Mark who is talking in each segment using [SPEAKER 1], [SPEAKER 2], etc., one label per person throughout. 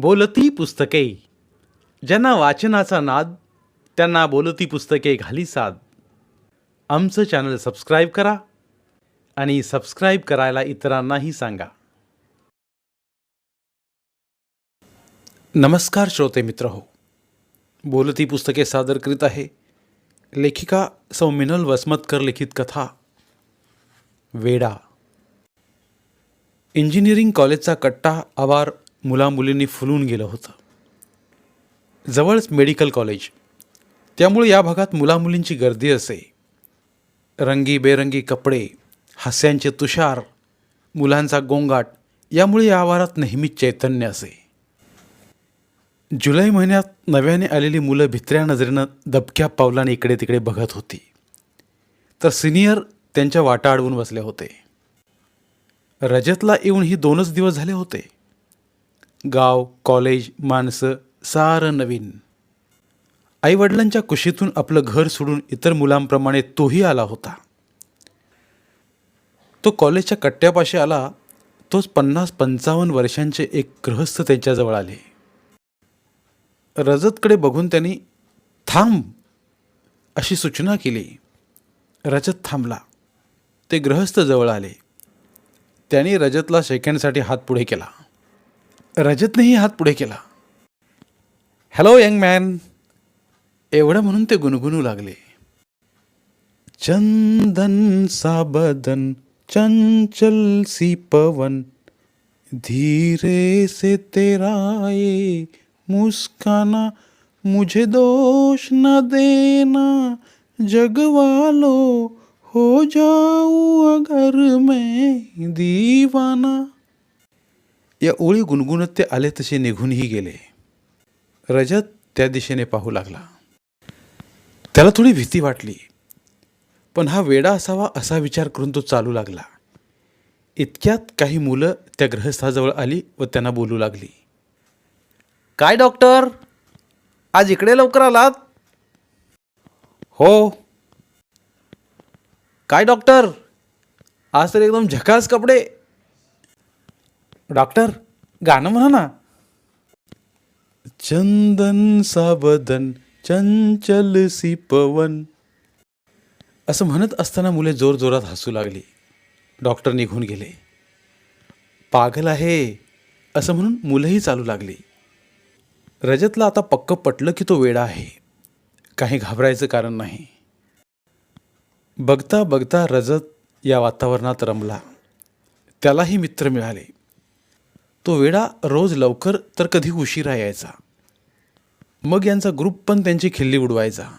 [SPEAKER 1] बोलती पुस्तके. ज्यांना वाचनाचा नाद त्यांना बोलती पुस्तके घाली साद. आमचं चॅनल सबस्क्राईब करा आणि सबस्क्राईब करायला इतरांनाही सांगा. नमस्कार श्रोते मित्र हो. बोलती पुस्तके सादर करीत आहे लेखिका सौ मिनल वसमतकर लिखित कथा वेडा. इंजिनिअरिंग कॉलेजचा कट्टा आवार मुलामुलींनी फुलून गेलं होतं. जवळच मेडिकल कॉलेज. त्यामुळे या भागात मुलामुलींची गर्दी असे. रंगीबेरंगी कपडे हास्यांचे तुषार मुलांचा गोंगाट यामुळे या आवारात नेहमीच चैतन्य असे. जुलै महिन्यात नव्याने आलेली मुलं भित्र्या नजरेनं दबक्या पावलाने इकडे तिकडे बघत होती. तर सिनियर त्यांच्या वाटा अडवून बसले होते. रजतला येऊन ही दोनच दिवस झाले होते. गाव कॉलेज माणसं सारं नवीन. आईवडिलांच्या कुशीतून आपलं घर सोडून इतर मुलांप्रमाणे तोही आला होता. तो कॉलेजच्या कट्ट्यापाशी आला तोच पन्नास पंचावन्न वर्षांचे एक गृहस्थ त्यांच्याजवळ आले. रजतकडे बघून त्यांनी थांब अशी सूचना केली. रजत थांबला. ते गृहस्थ जवळ आले. त्यांनी रजतला सेकंडसाठी हात पुढे केला. रजतनेही हात पुढे केला. Hello young man. एवढं म्हणून ते गुणगुणू लागले. चंदन साबदन चंचल सी पवन धीरे से तेरा ये मुस्काना मुझे दोष न देना जगवालो हो जाऊ अगर मैं दीवाना। या ओळी गुणगुणत ते आले तसे निघूनही गेले. रजत त्या दिशेने पाहू लागला. त्याला थोडी भीती वाटली. पण हा वेडा असावा असा विचार करून तो चालू लागला. इतक्यात काही मुलं त्या ग्रहस्थाजवळ आली व त्यांना बोलू लागली. काय डॉक्टर? आज इकडे लवकर आलात? हो. काय डॉक्टर? आज तर एकदम झकास कपडे. डॉक्टर गाणं म्हणा ना. चंदन साबदन चंचल सी पवन. असं म्हणत असताना मुले जोरजोरात हसू लागली. डॉक्टर निघून गेले. पागल आहे असं म्हणून मुलंही चालू लागली. रजतला आता पक्क पटलं की तो वेडा आहे. काही घाबरायचं कारण नाही. बघता बघता रजत या वातावरणात रमला. त्यालाही मित्र मिळाले. तो वेडा रोज लवकर तर कधी उशिरा यायचा. मग यांचा ग्रुप पण त्यांची खिल्ली उडवायचा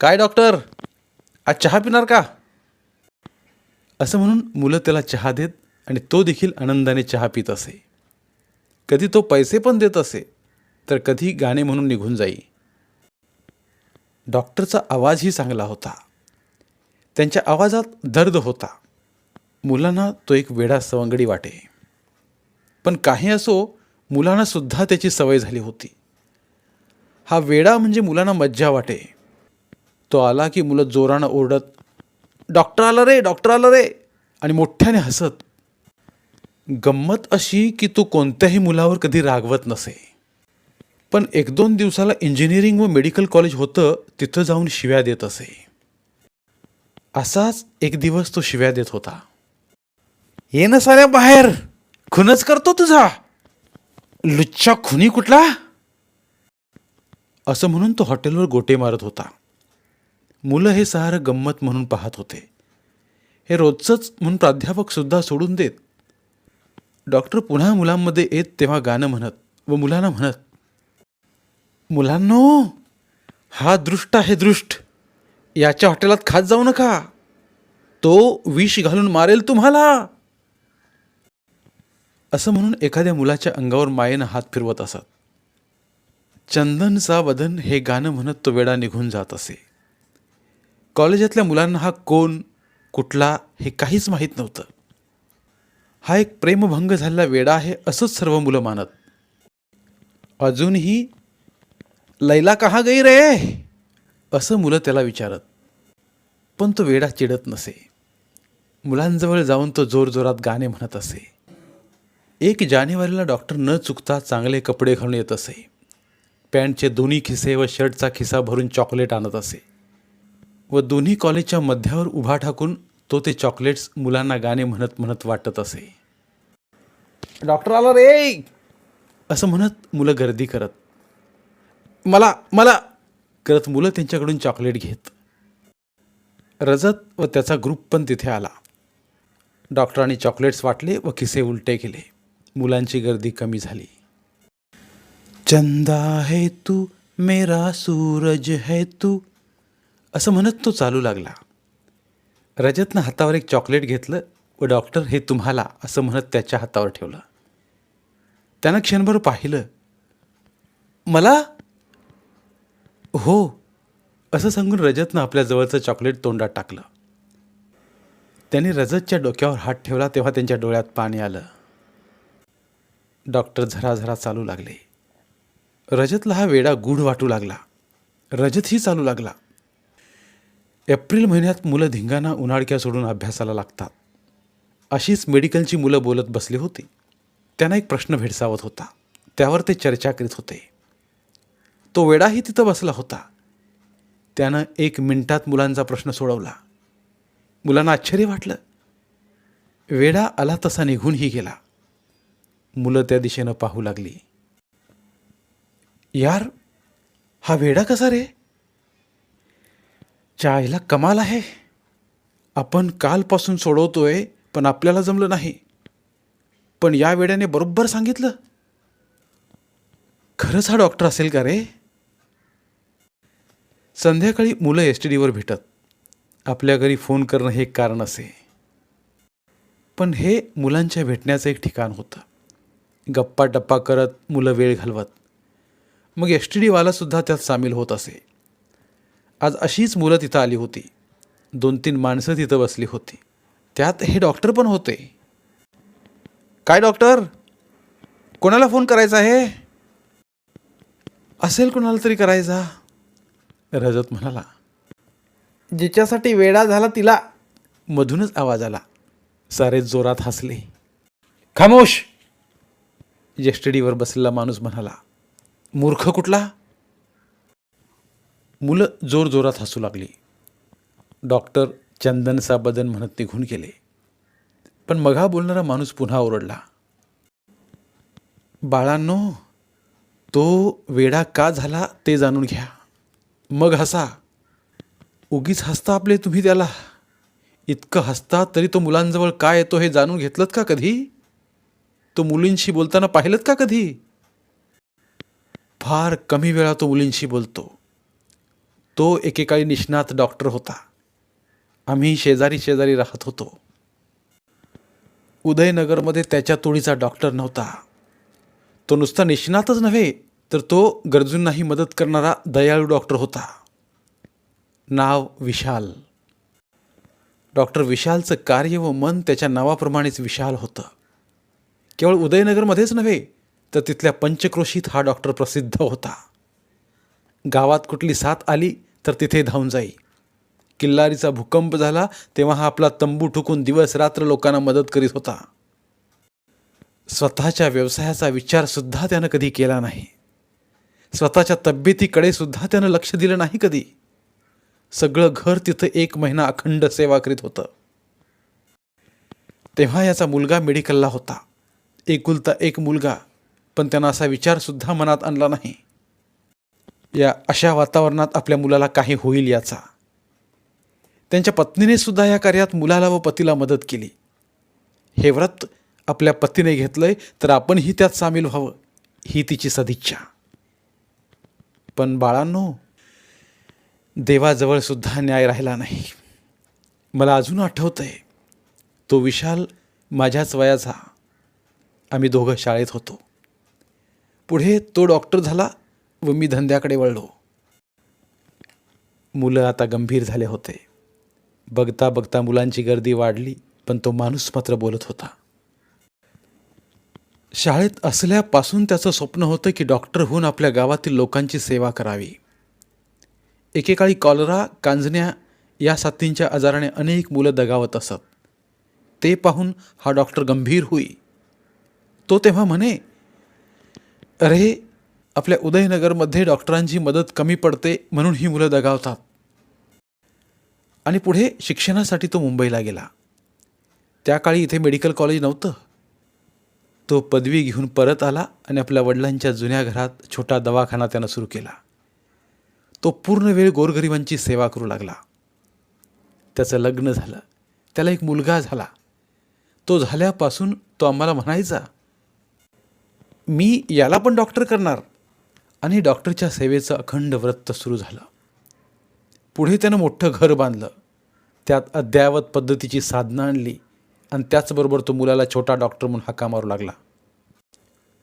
[SPEAKER 1] काय डॉक्टर? आज चहा पिणार का? असं म्हणून मुलं त्याला चहा देत आणि तो देखील आनंदाने चहा पित असे. कधी तो पैसे पण देत असे तर कधी गाणे म्हणून निघून जाई. डॉक्टरचा आवाजही चांगला होता. त्यांच्या आवाजात दर्द होता. मुलांना तो एक वेडा सवंगडी वाटे. पण काही असो मुलांना सुद्धा त्याची सवय झाली होती. हा वेडा म्हणजे मुलांना मज्जा वाटे. तो आला की मुलं जोरानं ओरडत डॉक्टर आला रे डॉक्टर आला रे आणि मोठ्याने हसत गंमत अशी की तो कोणत्याही मुलावर कधी रागवत नसे. पण एक दोन दिवसाला इंजिनिअरिंग व मेडिकल कॉलेज होतं तिथं जाऊन शिव्या देत असे. असाच एक दिवस तो शिव्या देत होता. ये ना साऱ्या बाहेर. खूनच करतो तुझा. लुच्चा खुनी कुठला? असं म्हणून तो हॉटेलवर गोटे मारत होता. मुलं हे सारं गंमत म्हणून पाहत होते. हे रोजचंच म्हणून प्राध्यापक सुद्धा सोडून देत. डॉक्टर पुन्हा मुलांमध्ये येत तेव्हा गाणं म्हणत व मुलांना म्हणत मुलांनो हा दृष्ट आहे दृष्ट. याच्या हॉटेलात खात जाऊ नका. तो विष घालून मारेल तुम्हाला. असं म्हणून एखाद्या मुलाच्या अंगावर मायेनं हात फिरवत असत. चंदनचा वदन हे गाणं म्हणत तो वेडा निघून जात असे. कॉलेजातल्या मुलांना हा कोण कुठला हे काहीच माहीत नव्हतं. हा एक प्रेमभंग झालेला वेडा आहे असंच सर्व मुलं मानत. अजूनही लैला कहा गई रे? असं मुलं त्याला विचारत. पण तो वेडा चिडत नसे. मुलांजवळ जाऊन तो जोरजोरात गाणे म्हणत असे. एक जानेवारीला डॉक्टर न चुकता चांगले कपडे घालून येत असे. पॅन्टचे दोन्ही खिसे व शर्टचा खिसा भरून चॉकलेट आणत असे. व दोन्ही कॉलेजच्या मध्यावर उभा ठाकून तो ते चॉकलेट्स मुलांना गाणे म्हणत म्हणत वाटत असे. डॉक्टर आला रे! असं म्हणत मुलं गर्दी करत. मला मला! करत मुलं त्यांच्याकडून चॉकलेट घेत. रजत व त्याचा ग्रुप पण तिथे आला. डॉक्टरांनी चॉकलेट्स वाटले व खिसे उलटे केले. मुलांची गर्दी कमी झाली. चंदा है तू मेरा सूरज है तू असं म्हणत तो चालू लागला. रजतनं हातावर एक चॉकलेट घेतलं व डॉक्टर हे तुम्हाला असं म्हणत त्याच्या हातावर ठेवलं. त्यानं क्षणभर पाहिलं. मला? हो असं सांगून रजतनं आपल्या जवळचं चॉकलेट तोंडात टाकलं. त्याने रजतच्या डोक्यावर हात ठेवला तेव्हा त्यांच्या डोळ्यात पाणी आलं. डॉक्टर झराझरा चालू लागले. रजतला हा वेडा गूढ वाटू लागला. रजतही चालू लागला. एप्रिल महिन्यात मुलं धिंगाणा उन्हाळक्या सोडून अभ्यासाला लागतात. अशीच मेडिकलची मुलं बोलत बसली होती. त्यांना एक प्रश्न भेडसावत होता. त्यावर ते चर्चा करीत होते. तो वेडाही तिथं बसला होता. त्यानं एक मिनिटात मुलांचा प्रश्न सोडवला. मुलांना आश्चर्य वाटलं. वेडा आला तसा निघूनही गेला. मुलं त्या दिशेनं पाहू लागली. यार हा वेडा कसा रे? चायला कमाल आहे. आपण कालपासून सोडवतोय पण आपल्याला जमलं नाही. पण या वेड्याने बरोबर सांगितलं. खरंच हा डॉक्टर असेल का रे? संध्याकाळी मुलं एस टी डीवर भेटत. आपल्या घरी फोन करणं हे एक कारण असे. पण हे मुलांच्या भेटण्याचं एक ठिकाण होतं. गप्पा टप्पा करत मुलं वेळ घालवत. मग एस टी डीवालासुद्धा त्यात सामील होत असे. आज अशीच मुलं तिथं आली होती. दोन तीन माणसं तिथं बसली होती. त्यात हे डॉक्टर पण होते. काय डॉक्टर? कोणाला फोन करायचा आहे? असेल कोणाला तरी करायचा. रजत म्हणाला. जिच्यासाठी वेडा झाला तिला. मधूनच आवाज आला. सारे जोरात हसले. खामोश! जेस्टडीवर बसलेला माणूस म्हणाला मूर्ख कुठला? मुलं जोर जोरात हसू लागली. डॉक्टर चंदन सा बदन म्हणत निघून गेले. पण मघा बोलणारा माणूस पुन्हा ओरडला बाळांनो तो वेडा का झाला ते जाणून घ्या. मग हसा. उगीच हसता आपले तुम्ही त्याला. इतकं हसता तरी तो मुलांजवळ काय येतो हे जाणून घेतलं का कधी? तो मुलींशी बोलताना पाहिलं का कधी? फार कमी वेळा तो मुलींशी बोलतो. तो एकेकाळी निष्णात डॉक्टर होता. आम्ही शेजारी शेजारी राहत होतो. उदयनगरमध्ये त्याच्या तोडीचा डॉक्टर नव्हता. तो नुसता निष्णातच नव्हे तर तो गरजूंनाही मदत करणारा दयाळू डॉक्टर होता. नाव विशाल. डॉक्टर विशालचं कार्य व मन त्याच्या नावाप्रमाणेच विशाल होतं. केवळ उदयनगरमध्येच नव्हे तर तिथल्या पंचक्रोशीत हा डॉक्टर प्रसिद्ध होता. गावात कुठली साथ आली तर तिथे धावून जाई. किल्लारीचा भूकंप झाला तेव्हा हा आपला तंबू ठुकून दिवस रात्र लोकांना मदत करीत होता. स्वतःच्या व्यवसायाचा विचारसुद्धा त्यानं कधी केला नाही. स्वतःच्या तब्येतीकडे सुद्धा त्यानं लक्ष दिलं नाही कधी. सगळं घर तिथं एक महिना अखंड सेवा करीत होतं. तेव्हा याचा मुलगा मेडिकलला होता. एकुलता एक मुलगा पण त्यानं असा विचारसुद्धा मनात आणला नाही. या अशा वातावरणात आपल्या मुलाला काही होईल याचा. त्यांच्या पत्नीने सुद्धा या कार्यात मुलाला व पतीला मदत केली. हे व्रत आपल्या पतीने घेतलंय तर आपणही त्यात सामील व्हावं ही तिची सदिच्छा. पण बाळांनो देवाजवळ सुद्धा न्याय राहिला नाही. मला अजून आठवतंय तो विशाल माझ्याच वयाचा. आम्ही दोघं शाळेत होतो. पुढे तो डॉक्टर झाला व मी धंद्याकडे वळलो. मुलं आता गंभीर झाले होते. बघता बघता मुलांची गर्दी वाढली पण तो माणूस मात्र बोलत होता. शाळेत असल्यापासून त्याचं स्वप्न होतं की डॉक्टर होऊन आपल्या गावातील लोकांची सेवा करावी. एकेकाळी कॉलरा कांजण्या या साथींच्या आजाराने अनेक मुलं दगावत असत. ते पाहून हा डॉक्टर गंभीर होई. तो तेव्हा म्हणे अरे आपल्या उदयनगरमध्ये डॉक्टरांची मदत कमी पडते म्हणून ही मुलं दगावतात. आणि पुढे शिक्षणासाठी तो मुंबईला गेला. त्या काळी इथे मेडिकल कॉलेज नव्हतं. तो पदवी घेऊन परत आला आणि आपल्या वडिलांच्या जुन्या घरात छोटा दवाखाना त्यानं सुरू केला. तो पूर्ण वेळ गोरगरिबांची सेवा करू लागला. त्याचं लग्न झालं. त्याला एक मुलगा झाला. तो झाल्यापासून तो आम्हाला म्हणायचा मी याला पण डॉक्टर करणार. आणि डॉक्टरच्या सेवेचं अखंड व्रत सुरू झालं. पुढे त्यानं मोठं घर बांधलं. त्यात अद्ययावत पद्धतीची साधनं आणली. आणि त्याचबरोबर तो मुलाला छोटा डॉक्टर म्हणून हाका मारू लागला.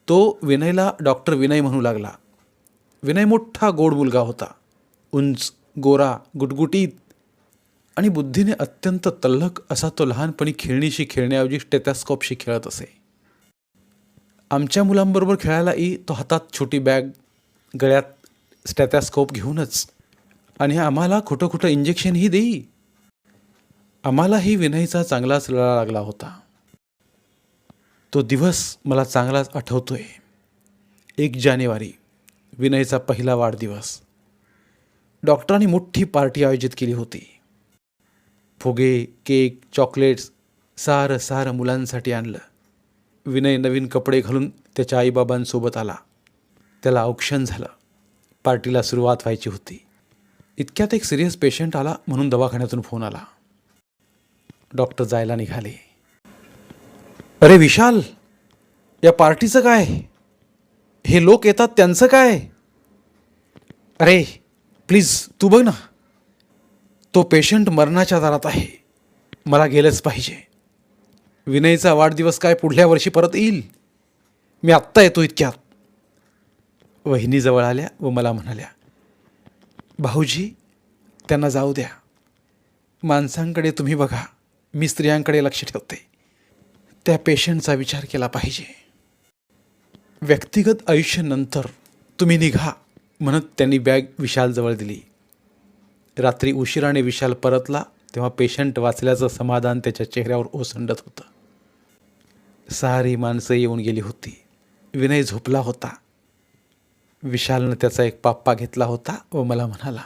[SPEAKER 1] तो विनयला डॉक्टर विनय म्हणू लागला. विनय मोठा गोड मुलगा होता. उंच गोरा गुटगुटीत. आणि बुद्धीने अत्यंत तल्लक असा तो लहानपणी खेळणीशी खेळण्याऐवजी टेथॅस्कोपशी खेळत असे. आमच्या मुलांबरोबर खेळायलाही तो हातात छोटी बॅग गळ्यात स्टॅथॅस्कोप घेऊनच. आणि आम्हाला खोटं खोटं इंजेक्शनही देई. आम्हालाही विनयचा चांगलाच लळा लागला होता. तो दिवस मला चांगलाच आठवतोय. एक जानेवारी विनयचा पहिला वाढदिवस. डॉक्टरांनी मोठी पार्टी आयोजित केली होती. फुगे केक चॉकलेट्स सारं सारं मुलांसाठी आणलं. विनय नवीन कपडे घालून त्याच्या आईबाबांसोबत आला. त्याला औक्षण झालं. पार्टीला सुरुवात व्हायची होती. इतक्यात एक सिरियस पेशंट आला म्हणून दवाखान्यातून फोन आला. डॉक्टर जायला निघाले. अरे विशाल या पार्टीचं काय? हे लोक येतात त्यांचं काय? अरे प्लीज तू बघ ना. तो पेशंट मरणाच्या दारात आहे. मला गेलंच पाहिजे. विनयचा वाढदिवस काय पुढल्या वर्षी परत येईल? मी आत्ता येतो इतक्यात. वहिनी जवळ आल्या व मला म्हणाल्या भाऊजी त्यांना जाऊ द्या. माणसांकडे तुम्ही बघा. मी स्त्रियांकडे लक्ष ठेवते. त्या पेशंटचा विचार केला पाहिजे. व्यक्तिगत आयुष्यानंतर तुम्ही निघा म्हणत त्यांनी बॅग विशालजवळ दिली. रात्री उशिराने विशाल परतला तेव्हा पेशंट वाचल्याचं समाधान त्याच्या चेहऱ्यावर ओसंडत होतं. सारी माणसं येऊन गेली होती. विनय झोपला होता. विशालनं त्याचा एक पाप्पा घेतला होता व मला म्हणाला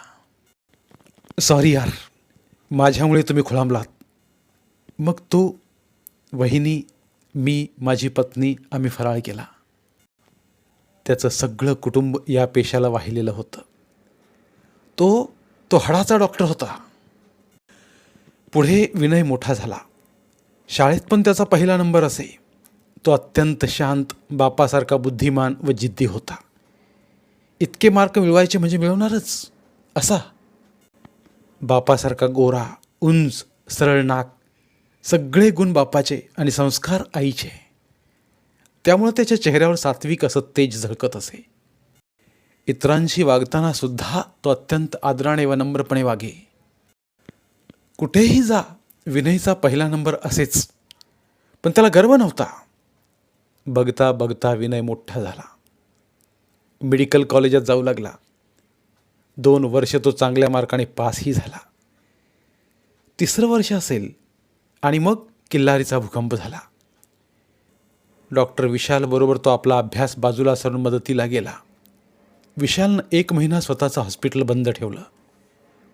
[SPEAKER 1] सॉरी यार माझ्यामुळे तुम्ही खोळंबलात. मग तो वहिनी मी माझी पत्नी आम्ही फराळ केला. त्याचं सगळं कुटुंब या पेशाला वाहिलेलं होतं. तो तो हाडाचा डॉक्टर होता. पुढे विनय मोठा झाला. शाळेत पण त्याचा पहिला नंबर असे. तो अत्यंत शांत बापासारखा बुद्धिमान व जिद्दी होता. इतके मार्क मिळवायचे म्हणजे मिळवणारच. असा. बापासारखा गोरा उंच सरळ नाक सगळे गुण बापाचे आणि संस्कार आईचे. त्यामुळं त्याच्या चेहऱ्यावर सात्विक असं तेज झळकत असे. इतरांशी वागताना सुद्धा तो अत्यंत आदराने व नम्रपणे वागे. कुठेही जा विनयचा पहिला नंबर असेच. पण त्याला गर्व नव्हता. बघता बघता विनय मोठा झाला. मेडिकल कॉलेजात जाऊ लागला. दोन वर्ष तो चांगल्या मार्काने पासही झाला. तिसरं वर्ष असेल आणि मग किल्लारीचा भूकंप झाला. डॉक्टर विशालबरोबर तो आपला अभ्यास बाजूला सरून मदतीला गेला. विशालनं एक महिना स्वतःचं हॉस्पिटल बंद ठेवलं.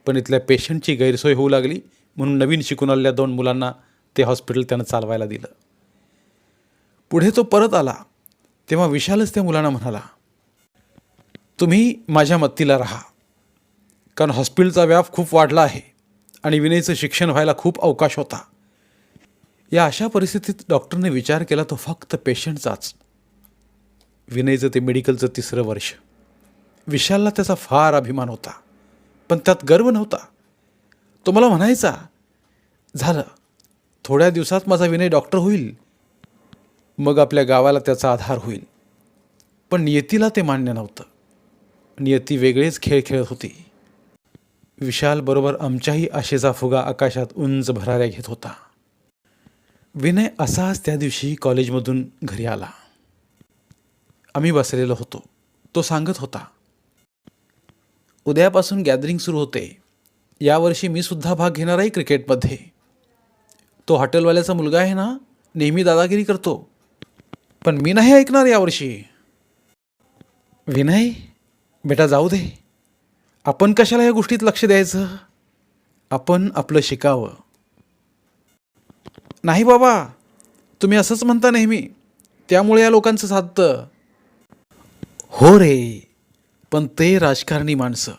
[SPEAKER 1] पण इथल्या पेशंटची गैरसोय होऊ लागली म्हणून नवीन शिकून आलेल्या दोन मुलांना ते हॉस्पिटल त्यानं चालवायला दिलं. पुढे तो परत आला तेव्हा विशालच त्या मुलांना म्हणाला तुम्ही माझ्या मत्तीला राहा. कारण हॉस्पिटलचा व्याप खूप वाढला आहे आणि विनयचं शिक्षण व्हायला खूप अवकाश होता. या अशा परिस्थितीत डॉक्टरने विचार केला तो फक्त पेशंटचाच. विनयचं ते मेडिकलचं तिसरं वर्ष. विशालला त्याचा फार अभिमान होता पण त्यात गर्व नव्हता. तो मला म्हणायचा झालं थोड्या दिवसात माझा विनय डॉक्टर होईल. मग आपल्या गावाला त्याचा आधार होईल. पण नियतीला ते मान्य नव्हतं. नियती वेगळेच खेळ खेळत होती. विशालबरोबर आमच्याही आशेचा फुगा आकाशात उंच भराऱ्या घेत होता. विनय असाच त्या दिवशी कॉलेजमधून घरी आला. आम्ही बसलेलो होतो. तो सांगत होता उद्यापासून गॅदरिंग सुरू होते. यावर्षी मी सुद्धा भाग घेणार आहे क्रिकेटमध्ये. तो हॉटेलवाल्याचा मुलगा आहे ना? नेहमी दादागिरी करतो. पण मी नाही ऐकणार यावर्षी. विनय बेटा जाऊ दे. आपण कशाला या गोष्टीत लक्ष द्यायचं? आपण आपलं शिकावं. नाही बाबा तुम्ही असंच म्हणता नेहमी. त्यामुळे या लोकांचं साधतं. हो रे पण ते राजकारणी माणसं.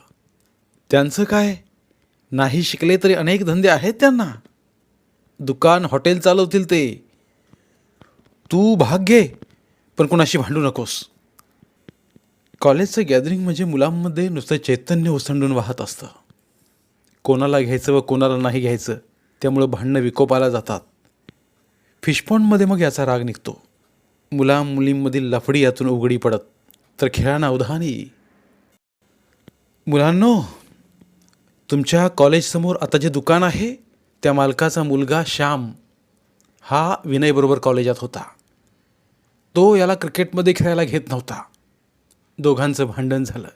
[SPEAKER 1] त्यांचं काय? नाही शिकले तरी अनेक धंदे आहेत त्यांना. दुकान हॉटेल चालवतील ते. तू भाग घे पण कोणाशी भांडू नकोस. कॉलेजचं गॅदरिंग म्हणजे मुलांमध्ये नुसतं चैतन्य ओसंडून वाहत असतं. कोणाला घ्यायचं व कोणाला नाही घ्यायचं त्यामुळं भांडणं विकोपाला जातात. फिशपॉन्डमध्ये मग याचा राग निघतो. मुला मुलींमधील लफडी यातून उघडी पडत. तर खेळांना उधाण येई मुलांनो तुमच्या कॉलेजसमोर आता जे दुकान आहे त्या मालकाचा मुलगा श्याम. हा विनयबरोबर कॉलेजात होता. तो याला क्रिकेटमध्ये खेळायला घेत नव्हता. दोघांचं भांडण झालं.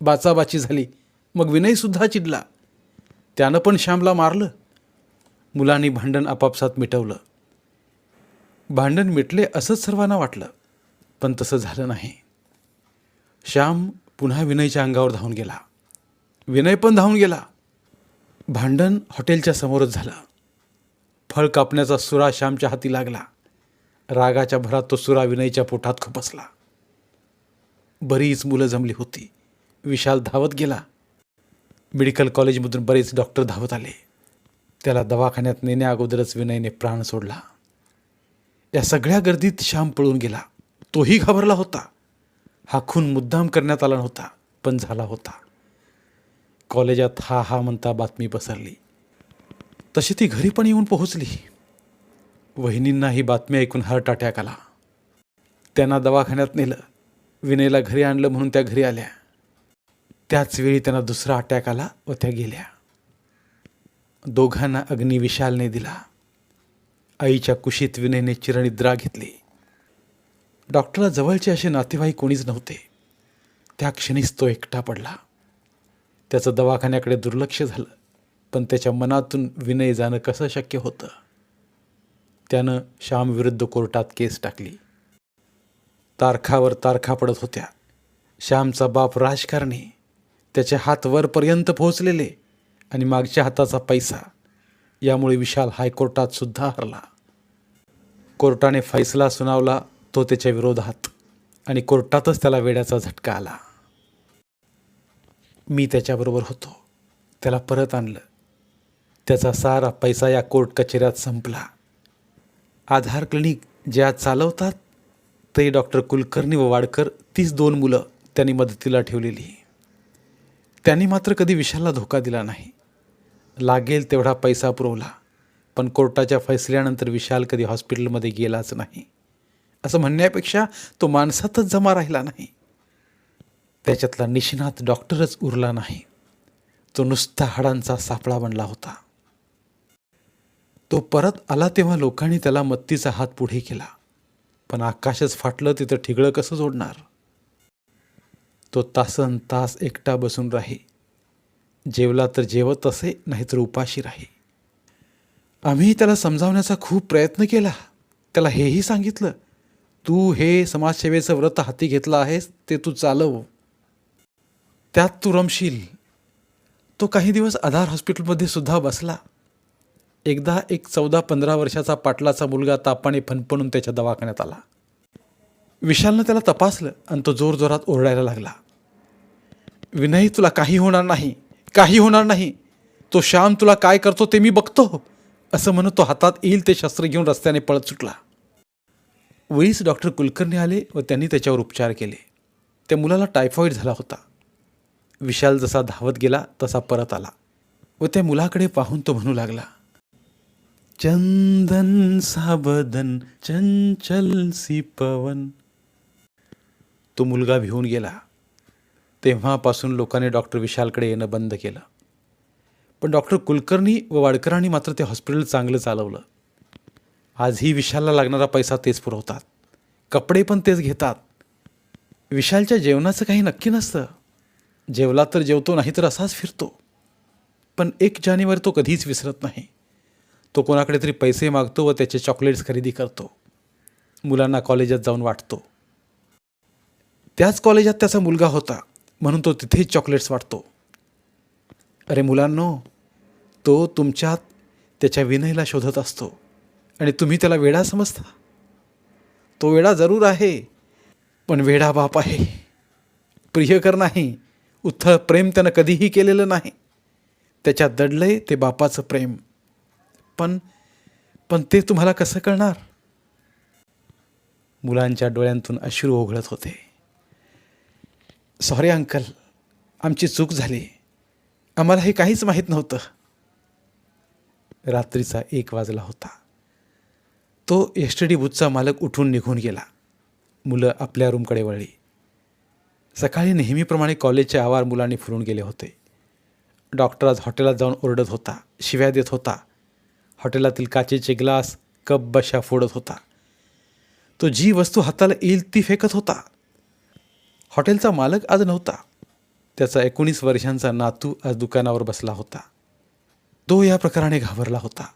[SPEAKER 1] बाचाबाची झाली. मग विनयसुद्धा चिडला. त्यानं पण श्यामला मारलं. मुलांनी भांडण आपापसात मिटवलं. भांडण मिटले असंच सर्वांना वाटलं पण तसं झालं नाही. श्याम पुन्हा विनयच्या अंगावर धावून गेला. विनय पण धावून गेला. भांडण हॉटेलच्या समोरच झालं. फळ कापण्याचा सुरा श्यामच्या हाती लागला. रागाच्या भरात तो सुरा विनयच्या पोटात खुपसला. बरीच मुलं जमली होती. विशाल धावत गेला. मेडिकल कॉलेजमधून बरेच डॉक्टर धावत आले. त्याला दवाखान्यात नेण्या अगोदरच विनयने प्राण सोडला. या सगळ्या गर्दीत श्याम पळून गेला. तोही घाबरला होता. हा खून मुद्दाम करण्यात आला नव्हता पण झाला होता. कॉलेजात हा हा म्हणता बातमी पसरली. तशी ती घरी पण येऊन पोहोचली. वहिनींना ही बातमी ऐकून हार्ट अटॅक आला. त्यांना दवाखान्यात नेलं. विनयला घरी आणलं म्हणून त्या घरी आल्या. त्याच वेळी त्यांना दुसरा अटॅक आला व त्या गेल्या. दोघांना अग्नी विशालने दिला. आईच्या कुशीत विनयने चिरनिद्रा घेतली. डॉक्टरला जवळचे असे नातेवाईक कोणीच नव्हते. त्या क्षणीच तो एकटा पडला. त्याचं दवाखान्याकडे दुर्लक्ष झालं. पण त्याच्या मनातून विनय जाणं कसं शक्य होतं? त्यानं श्यामविरुद्ध कोर्टात केस टाकली. तारखावर तारखा पडत होत्या. श्यामचा बाप राजकारणी. त्याचे हात वरपर्यंत पोहोचलेले आणि मागच्या हाताचा पैसा. यामुळे विशाल हायकोर्टात सुद्धा हरला. कोर्टाने फैसला सुनावला तो त्याच्या विरोधात आणि कोर्टातच त्याला वेड्याचा झटका आला. मी त्याच्याबरोबर होतो. त्याला परत आणलं. त्याचा सारा पैसा या कोर्ट कचेऱ्यात संपला. आधार क्लिनिक ज्या चालवतात ते डॉक्टर कुलकर्णी व वाडकर तीच दोन मुलं त्यांनी मदतीला ठेवलेली. त्यांनी मात्र कधी विशालला धोका दिला नाही. लागेल तेवढा पैसा पुरवला पण कोर्टाच्या फैसल्यानंतर विशाल कधी हॉस्पिटलमध्ये गेलाच नाही. असं म्हणण्यापेक्षा तो माणसातच जमा राहिला नाही. त्याच्यातला निशिनाथ डॉक्टरच उरला नाही. तो नुसता हाडांचा सापळा बनला होता. तो परत आला तेव्हा लोकांनी त्याला मत्तीचा हात पुढे केला. पण आकाशच फाटलं तिथं ठिगळं कसं जोडणार? तो तासन तास एकटा बसून राही. जेवला तर जेवत असे नाहीतर उपाशी राही. आम्ही त्याला समजावण्याचा खूप प्रयत्न केला. त्याला हेही सांगितलं तू हे समाजसेवेचं व्रत हाती घेतलं आहेस ते तू चालव. त्यात तू रमशील. तो काही दिवस आधार हॉस्पिटलमध्ये सुद्धा बसला. एकदा एक चौदा पंधरा वर्षाचा पाटलाचा मुलगा तापाने फणफणून त्याच्या दवाखान्यात आला. विशालनं त्याला तपासलं आणि तो जोरजोरात ओरडायला लागला. विनय तुला काही होणार नाही काही होणार नाही. तो श्याम तुला काय करतो ते मी बघतो असं म्हणत तो हातात येईल ते शस्त्र घेऊन रस्त्याने पळत सुटला. वेळीच डॉक्टर कुलकर्णी आले व त्यांनी त्याच्यावर उपचार केले. त्या मुलाला टायफॉईड झाला होता. विशाल जसा धावत गेला तसा परत आला व त्या मुलाकडे पाहून तो म्हणू लागला चंदन साबदन चंचल सी पवन तो मुलगा भिवून गेला. तेव्हापासून लोकांनी डॉक्टर विशालकडे येणं बंद केलं. पण डॉक्टर कुलकर्णी व वाडकरांनी मात्र ते हॉस्पिटल चांगलं चालवलं. आजही विशालला लागणारा पैसा तेच पुरवतात. कपडे पण तेच घेतात. विशालच्या जेवणाचं काही नक्की नसतं. जेवला तर जेवतो नाही तर असाच फिरतो. पण एक जानेवारी तो कधीच विसरत नाही. तो कोणाकडे तरी पैसे मागतो व त्याचे चॉकलेट्स खरेदी करतो. मुलांना कॉलेजात जाऊन वाटतो. त्याच कॉलेजात त्याचा मुलगा होता म्हणून तो तिथेच चॉकलेट्स वाटतो. अरे मुलांनो तो तुमच्यात त्याच्या विनयला शोधत असतो आणि तुम्ही त्याला वेडा समजता. तो वेडा जरूर आहे पण वेडा बाप आहे. प्रियकर नाही उत्थळ प्रेम त्यानं कधीही केलेलं नाही. त्याच्यात दडलंय ते बापाचं प्रेम. पण पण ते तुम्हाला कसं कळणार? मुलांच्या डोळ्यांतून अश्रू ओघळत होते. सॉरी अंकल आमची चूक झाली. आम्हाला हे काहीच माहीत नव्हतं. रात्रीचा एक वाजला होता. तो एस टी बूथचा मालक उठून निघून गेला. मुलं आपल्या रूमकडे वळली. सकाळी नेहमीप्रमाणे कॉलेजचे आवार मुलांनी फुरून गेले होते. डॉक्टर आज हॉटेलात जाऊन ओरडत होता शिव्या देत होता. हॉटेलातील काचेचे ग्लास कप बशा फोडत होता. तो जी वस्तू हाताला येईल ती फेकत होता. हॉटेलचा मालक आज नव्हता. त्याचा एकोणीस वर्षांचा नातू आज दुकानावर बसला होता. तो या प्रकाराने घाबरला होता.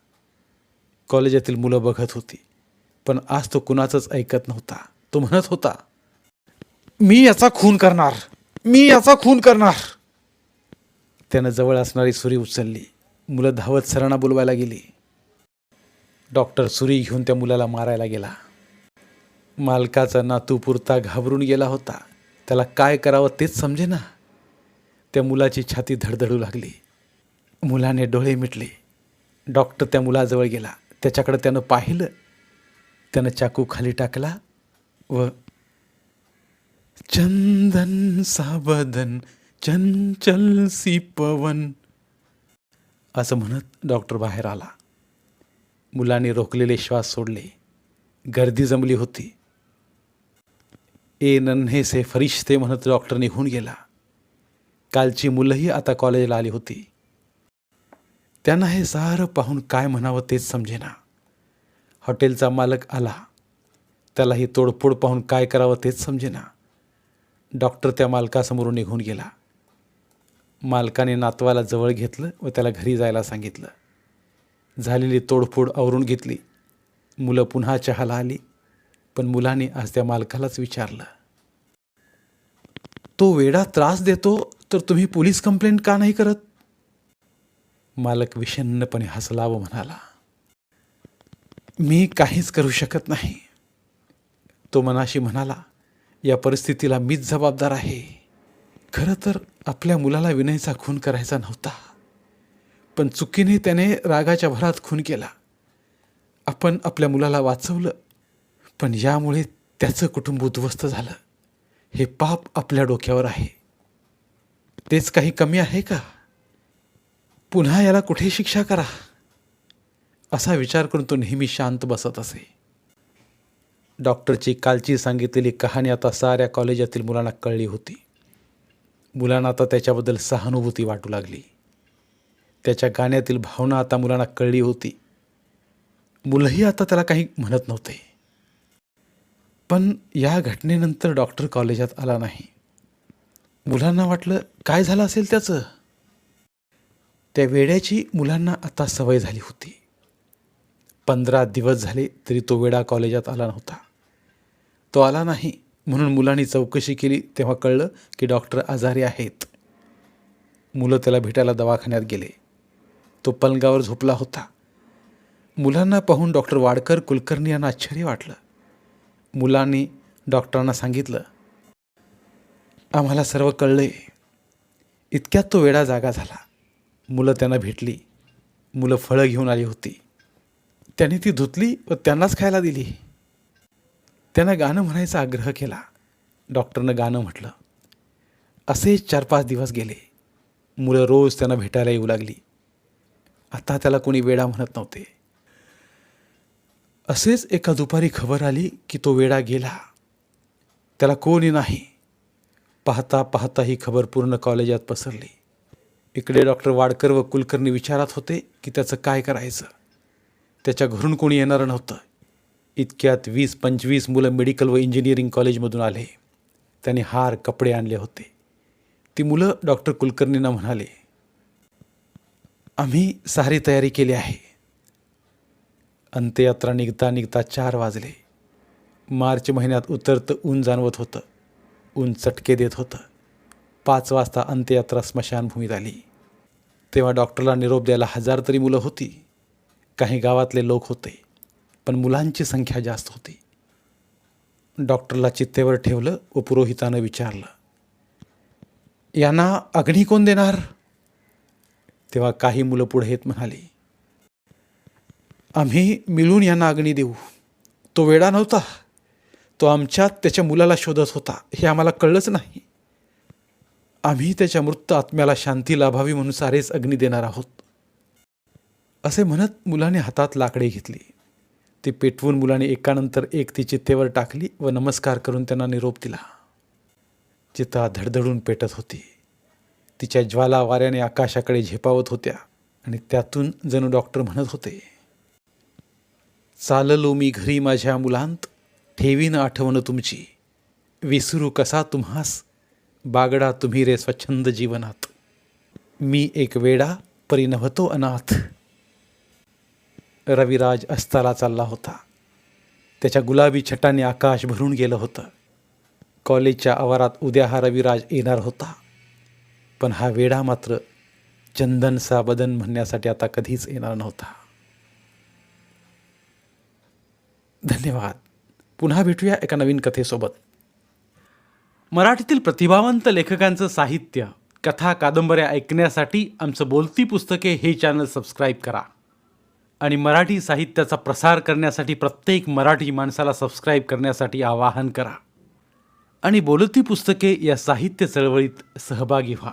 [SPEAKER 1] कॉलेजातील मुलं बघत होती पण आज तो कुणाचंच ऐकत नव्हता. तो म्हणत होता मी याचा खून करणार. मी याचा खून करणार. त्यानं जवळ असणारी सुरी उचलली. मुलं धावत सरांना बोलवायला गेली. डॉक्टर सुरी घेऊन त्या मुलाला मारायला गेला. मालकाचा नातू पुरता घाबरून गेला होता. त्याला काय करावं तेच समजे ना त्या मुलाची छाती धडधडू लागली. मुलाने डोळे मिटले. डॉक्टर त्या मुलाजवळ गेला. त्याच्याकडे त्यानं पाहिलं. त्यानं चाकू खाली टाकला व चंदन साबदन चंचल सी पवन असं म्हणत डॉक्टर बाहेर आला. मुलांनी रोखलेले श्वास सोडले. गर्दी जमली होती. ए नन्हे से फरिश्ते म्हणत डॉक्टर निघून गेला. कालची मुलंही आता कॉलेजला आली होती. त्यांना हे सारं पाहून काय म्हणावं तेच समजेना. हॉटेलचा मालक आला. त्याला ही तोडफोड पाहून काय करावं तेच समजेना. डॉक्टर त्या मालकासमोरून निघून गेला. मालकाने नातवाला जवळ घेतलं व त्याला घरी जायला सांगितलं. झालेली तोडफोड आवरून घेतली. मुलं पुन्हा चहाला आली पण मुलाने आज त्या मालकालाच विचारलं. तो वेडा त्रास देतो तर तुम्ही पोलीस कंप्लेंट का नाही करत? मालक विषण्णपणे हसला व म्हणाला. मी काहीच करू शकत नाही. तो मनाशी म्हणाला या परिस्थितीला मीच जबाबदार आहे. खरं तर आपल्या मुलाला विनयचा खून करायचा नव्हता. पण चुकीने त्याने रागाच्या भरात खून केला. आपण आपल्या मुलाला वाचवलं पण यामुळे त्याचं कुटुंब उद्ध्वस्त झालं. हे पाप आपल्या डोक्यावर आहे. तेच काही कमी आहे का? पुन्हा याला कुठे शिक्षा करा? असा विचार करून तो नेहमी शांत बसत असे. डॉक्टरची कालची सांगितलेली कहाणी आता साऱ्या कॉलेजातील मुलांना कळली होती. मुलांना आता त्याच्याबद्दल सहानुभूती वाटू लागली. त्याच्या गाण्यातील भावना आता मुलांना कळली होती. मुलंही आता त्याला काही म्हणत नव्हते. पण या घटनेनंतर डॉक्टर कॉलेजात आला नाही. मुलांना वाटलं काय झालं असेल त्याचं? त्या वेड्याची मुलांना आता सवय झाली होती. पंधरा दिवस झाले तरी तो वेडा कॉलेजात आला नव्हता. तो आला नाही. म्हणून मुलांनी चौकशी केली तेव्हा कळलं की डॉक्टर आजारी आहेत. मुलं त्याला भेटायला दवाखान्यात गेले. तो पलंगावर झोपला होता. मुलांना पाहून डॉक्टर वाडकर कुलकर्णी यांना आश्चर्य वाटलं. मुलांनी डॉक्टरांना सांगितलं आम्हाला सर्व कळले इतक्यात तो वेडा जागा झाला. मुलं त्यांना भेटली. मुलं फळं घेऊन आली होती. त्यांनी ती धुतली व त्यांनाच खायला दिली. त्यांना गाणं म्हणायचा आग्रह केला. डॉक्टरनं गाणं म्हटलं. असे चार पाच दिवस गेले. मुलं रोज त्यांना भेटायला येऊ लागली. आता त्याला कोणी वेडा म्हणत नव्हते. असेच एका दुपारी खबर आली की तो वेडा गेला. त्याला कोणी नाही. पाहता पाहता ही खबर पूर्ण कॉलेजात पसरली. इकडे डॉक्टर वाडकर व कुलकर्णी विचारात होते की त्याचं काय करायचं? त्याच्या घरून कोणी येणारं नव्हतं. इतक्यात वीस पंचवीस मुलं मेडिकल व इंजिनिअरिंग कॉलेजमधून आले. त्यांनी हार कपडे आणले होते. ती मुलं डॉक्टर कुलकर्णींना म्हणाले आम्ही सारी तयारी केली आहे. अंत्ययात्रा निघता निघता चार वाजले. मार्च महिन्यात उतरतं ऊन जाणवत होतं. ऊन चटके देत होतं. पाच वाजता अंत्ययात्रा स्मशानभूमीत आली. तेव्हा डॉक्टरला निरोप द्यायला हजार तरी मुलं होती. काही गावातले लोक होते पण मुलांची संख्या जास्त होती. डॉक्टरला चित्तेवर ठेवलं व पुरोहितानं विचारलं यांना अग्नी कोण देणार? तेव्हा काही मुलं पुढे येत म्हणाली आम्ही मिळून यांना अग्नी देऊ. तो वेडा नव्हता. तो आमच्यात त्याच्या मुलाला शोधत होता. हे आम्हाला कळलंच नाही. आम्ही त्याच्या मृत आत्म्याला शांती लाभावी म्हणून सारेच अग्नी देणार आहोत. असे म्हणत मुलाने हातात लाकडे घेतली. ती पेटवून मुलाने एकानंतर एक ती चित्तेवर टाकली व नमस्कार करून त्यांना निरोप दिला. चिता धडधडून पेटत होती. तिच्या ज्वाला वाऱ्याने आकाशाकडे झेपावत होत्या आणि त्यातून जणू डॉक्टर म्हणत होते चाललो मी घरी माझ्या मुलांत ठेवीन आठवण तुमची. विसरू कसा तुम्हास? बागडा तुम्ही रे स्वच्छंद जीवनात. मी एक वेडा परी अनाथ. रविराज अस्ताला चालला होता. त्याच्या गुलाबी छटाने आकाश भरून गेलं होतं. कॉलेजच्या आवारात उद्या हा रविराज येणार होता. पण हा वेडा मात्र चंदन सा बदन म्हणण्यासाठी आता कधीच येणार नव्हता. धन्यवाद. पुन्हा भेटूया एका नवीन कथेसोबत. मराठीतील प्रतिभावंत लेखकांचं साहित्य कथा कादंबऱ्या ऐकण्यासाठी आमचं बोलती पुस्तके हे चॅनल सबस्क्राईब करा. आणि मराठी साहित्याचा प्रसार करण्यासाठी प्रत्येक मराठी माणसाला सबस्क्राईब करण्यासाठी आवाहन करा. आणि बोलती पुस्तके या साहित्य चळवळीत सहभागी व्हा.